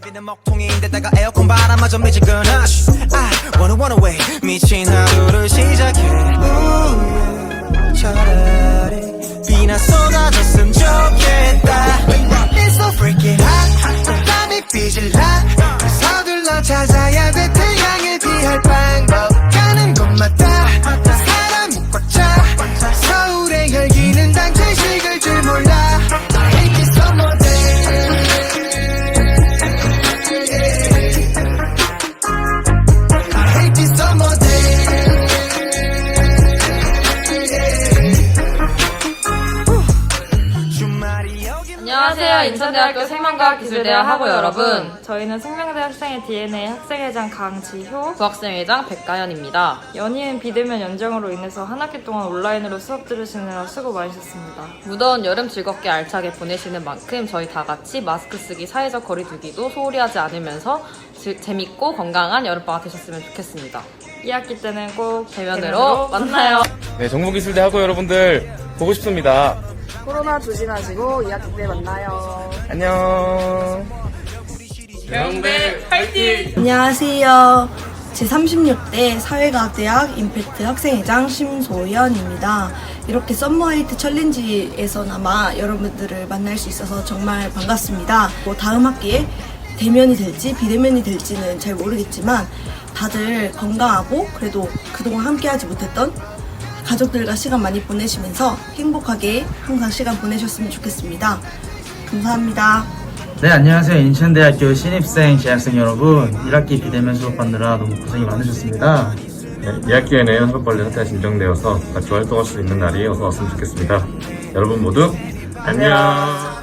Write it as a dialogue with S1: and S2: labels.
S1: 내비는 먹통인데다가 에어컨 바람마저 미지근한 I wanna wanna way 미친 하루를 시작해. 우예, 차라리 비나 쏟아졌으면 좋겠다. It's so freaking hot. 땀이 삐질라
S2: 안녕하세요. 인천대학교 생명과학 기술대학 학우 여러분.
S3: 저희는 생명대 학생의 DNA 학생회장 강지효,
S2: 부학생회장 백가연입니다.
S3: 연이은 비대면 연정으로 인해서 한 학기 동안 온라인으로 수업 들으시느라 수고 많으셨습니다.
S2: 무더운 여름 즐겁게 알차게 보내시는 만큼 저희 다 같이 마스크 쓰기, 사회적 거리두기도 소홀히 하지 않으면서 지- 재밌고 건강한 여름방학 되셨으면 좋겠습니다.
S3: 2학기 때는 꼭
S2: 대면으로 만나요.
S4: 네, 정보기술대 학우 여러분들 보고 싶습니다.
S5: 코로나 조심하시고 2학기 때 만나요.
S4: 안녕.
S2: 영대 파이팅!
S6: 안녕하세요. 제36대 사회과학대학 임팩트 학생회장 심소연입니다. 이렇게 썸머에이트 챌린지에서나마 여러분들을 만날 수 있어서 정말 반갑습니다. 뭐 다음 학기에 대면이 될지 비대면이 될지는 잘 모르겠지만 다들 건강하고 그래도 그동안 함께하지 못했던 가족들과 시간 많이 보내시면서 행복하게 항상 시간 보내셨으면 좋겠습니다. 감사합니다.
S7: 네, 안녕하세요. 인천대학교 신입생 재학생 여러분. 1학기 비대면 수업하느라 너무 고생이 많으셨습니다.
S8: 네, 2학기에는 한국벌레 사태가 진정되어서 같이 활동할 수 있는 날이 어서 왔으면 좋겠습니다. 여러분 모두 안녕.